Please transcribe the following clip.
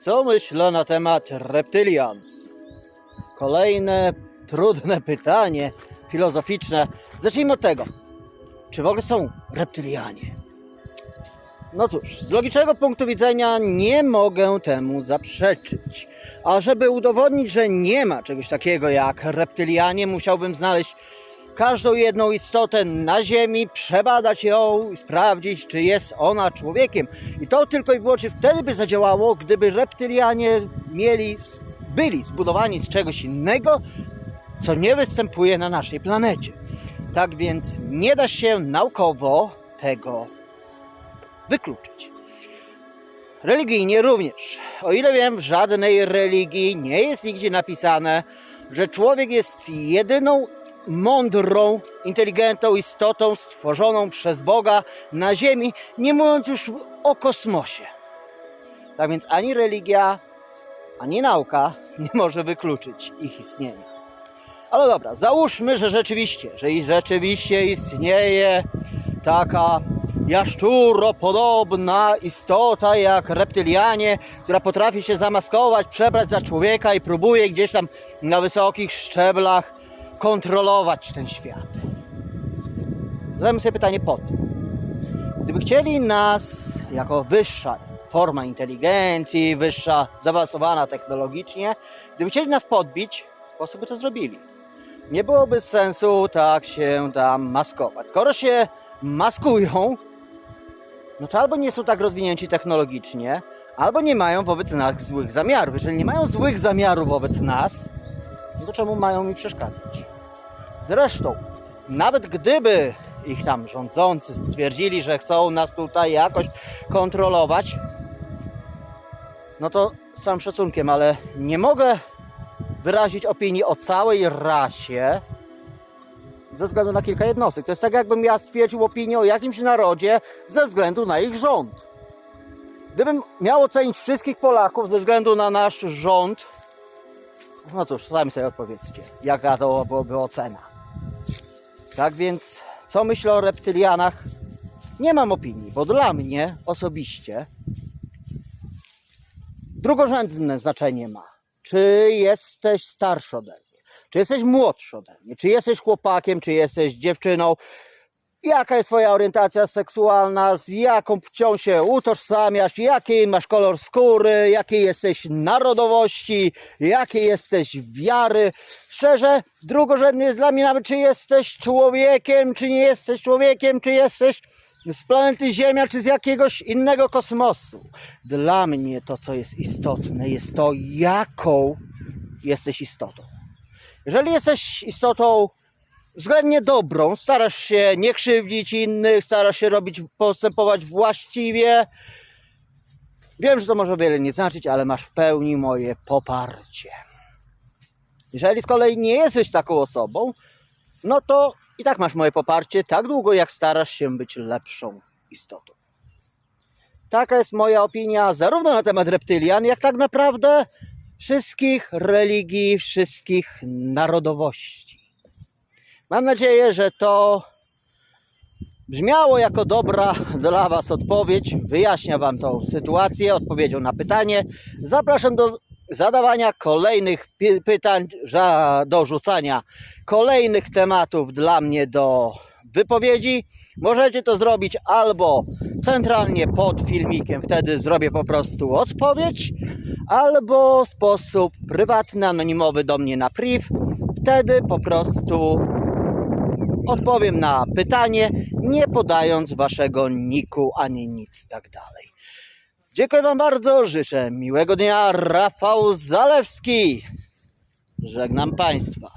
Co myślę na temat reptylian? Kolejne trudne pytanie filozoficzne. Zacznijmy od tego. Czy w ogóle są reptylianie? No cóż, z logicznego punktu widzenia nie mogę temu zaprzeczyć. A żeby udowodnić, że nie ma czegoś takiego jak reptylianie, musiałbym znaleźć każdą jedną istotę na Ziemi, przebadać ją i sprawdzić, czy jest ona człowiekiem. I to tylko i wyłącznie wtedy by zadziałało, gdyby reptylianie mieli, byli zbudowani z czegoś innego, co nie występuje na naszej planecie. Tak więc nie da się naukowo tego wykluczyć. Religijnie również. O ile wiem, w żadnej religii nie jest nigdzie napisane, że człowiek jest jedyną mądrą, inteligentną istotą stworzoną przez Boga na Ziemi, nie mówiąc już o kosmosie. Tak więc ani religia, ani nauka nie może wykluczyć ich istnienia. Ale dobra, załóżmy, że rzeczywiście, że rzeczywiście istnieje taka jaszczuropodobna istota jak reptylianie, która potrafi się zamaskować, przebrać za człowieka i próbuje gdzieś tam na wysokich szczeblach kontrolować ten świat. Zadajmy sobie pytanie po co? Gdyby chcieli nas jako wyższa forma inteligencji, wyższa, zaawansowana technologicznie, gdyby chcieli nas podbić, w sposób by to zrobili. Nie byłoby sensu tak się tam maskować. Skoro się maskują, no to albo nie są tak rozwinięci technologicznie, albo nie mają wobec nas złych zamiarów. Jeżeli nie mają złych zamiarów wobec nas, no to czemu mają mi przeszkadzać? Zresztą, nawet gdyby ich tam rządzący stwierdzili, że chcą nas tutaj jakoś kontrolować, no to z całym szacunkiem, ale nie mogę wyrazić opinii o całej rasie ze względu na kilka jednostek. To jest tak, jakbym ja stwierdził opinię o jakimś narodzie ze względu na ich rząd. Gdybym miał ocenić wszystkich Polaków ze względu na nasz rząd, no cóż, sami sobie odpowiedzcie, jaka to byłaby ocena. Tak więc, co myślę o reptylianach? Nie mam opinii, bo dla mnie osobiście drugorzędne znaczenie ma. Czy jesteś starszy ode mnie? Czy jesteś młodszy ode mnie? Czy jesteś chłopakiem? Czy jesteś dziewczyną? Jaka jest Twoja orientacja seksualna? Z jaką płcią się utożsamiasz? Jaki masz kolor skóry? Jakiej jesteś narodowości? Jakiej jesteś wiary? Szczerze, drugorzędny jest dla mnie nawet, czy jesteś człowiekiem, czy nie jesteś człowiekiem, czy jesteś z planety Ziemia, czy z jakiegoś innego kosmosu. Dla mnie to, co jest istotne, jest to, jaką jesteś istotą. Jeżeli jesteś istotą względnie dobrą, starasz się nie krzywdzić innych, starasz się robić, postępować właściwie, wiem, że to może wiele nie znaczyć, ale masz w pełni moje poparcie. Jeżeli z kolei nie jesteś taką osobą, no to i tak masz moje poparcie tak długo, jak starasz się być lepszą istotą. Taka jest moja opinia zarówno na temat reptylian, jak tak naprawdę wszystkich religii, wszystkich narodowości. Mam nadzieję, że to brzmiało jako dobra dla Was odpowiedź. Wyjaśnia Wam tą sytuację odpowiedzią na pytanie. Zapraszam do zadawania kolejnych pytań, do rzucania kolejnych tematów dla mnie do wypowiedzi. Możecie to zrobić albo centralnie pod filmikiem, wtedy zrobię po prostu odpowiedź, albo w sposób prywatny, anonimowy do mnie na priv. Wtedy po prostu odpowiem na pytanie, nie podając waszego niku ani nic tak dalej. Dziękuję Wam bardzo, życzę miłego dnia. Rafał Zalewski. Żegnam Państwa.